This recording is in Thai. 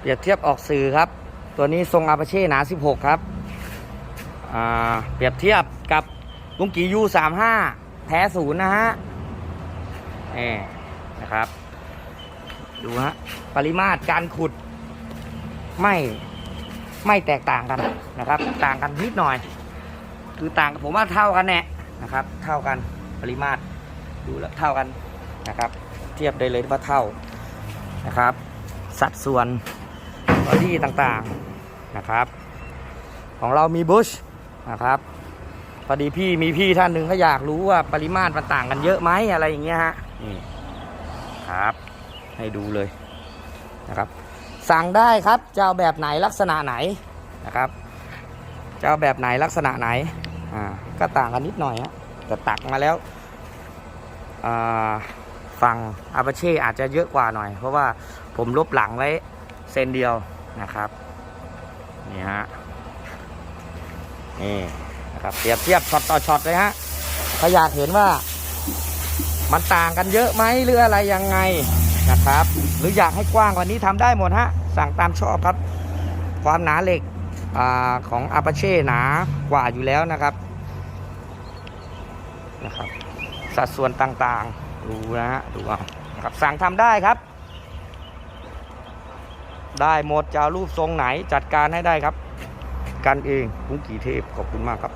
เปรียบเทียบออกสื่อครับ ตัวนี้ทรงอาปาเช่หนา 16 ครับเปรียบเทียบกับลุงกียู35แท้ศูนย์นะฮะนี่นะครับ ดูฮะปริมาตรการขุดไม่ไม่แตกต่างกันนะครับ ต่างกันนิดหน่อย คือต่างผมว่าเท่ากันแน่นะครับ เท่ากันปริมาตรดูแล้วเท่ากันนะครับ เทียบได้เลยว่าเท่านะครับ สัดส่วน อดี้ต่างๆนะครับ ของเรามีบุชนะครับพอดีพี่มีพี่ท่านหนึ่งก็อยากรู้ว่าปริมาตรมันต่างกันเยอะไหมอะไรอย่างเงี้ยฮะนี่ครับให้ดูเลยนะครับ สั่งได้ครับจะเอาแบบไหนลักษณะไหนนะครับจะเอาแบบไหนลักษณะไหนอ่าก็ต่างกันนิดหน่อยฮะแต่ตักมาแล้วอ่าฝั่งอาปาเช่อาจจะเยอะกว่าหน่อย เพราะว่าผมลบหลังไว้เซนเดียว นะครับนี่ฮะนี่นะครับเปรียบเทียบช็อตต่อช็อตเลยฮะถ้าอยากเห็นว่ามันต่างกันเยอะไหมหรืออะไรยังไงนะครับ หรืออยากให้กว้างกว่านี้ทำได้หมดฮะสั่งตามชอบครับ ความหนาเหล็กอของอาปาเช่หนากว่าอยู่แล้วนะครับนะครับ สัดส่วนต่างๆ ดูนะฮะดูเอานะครับสั่งทำได้ครับ ได้หมดจะรูปทรงไหนจัดการให้ได้ครับ กันเองลุงกี่เทพขอบคุณมากครับ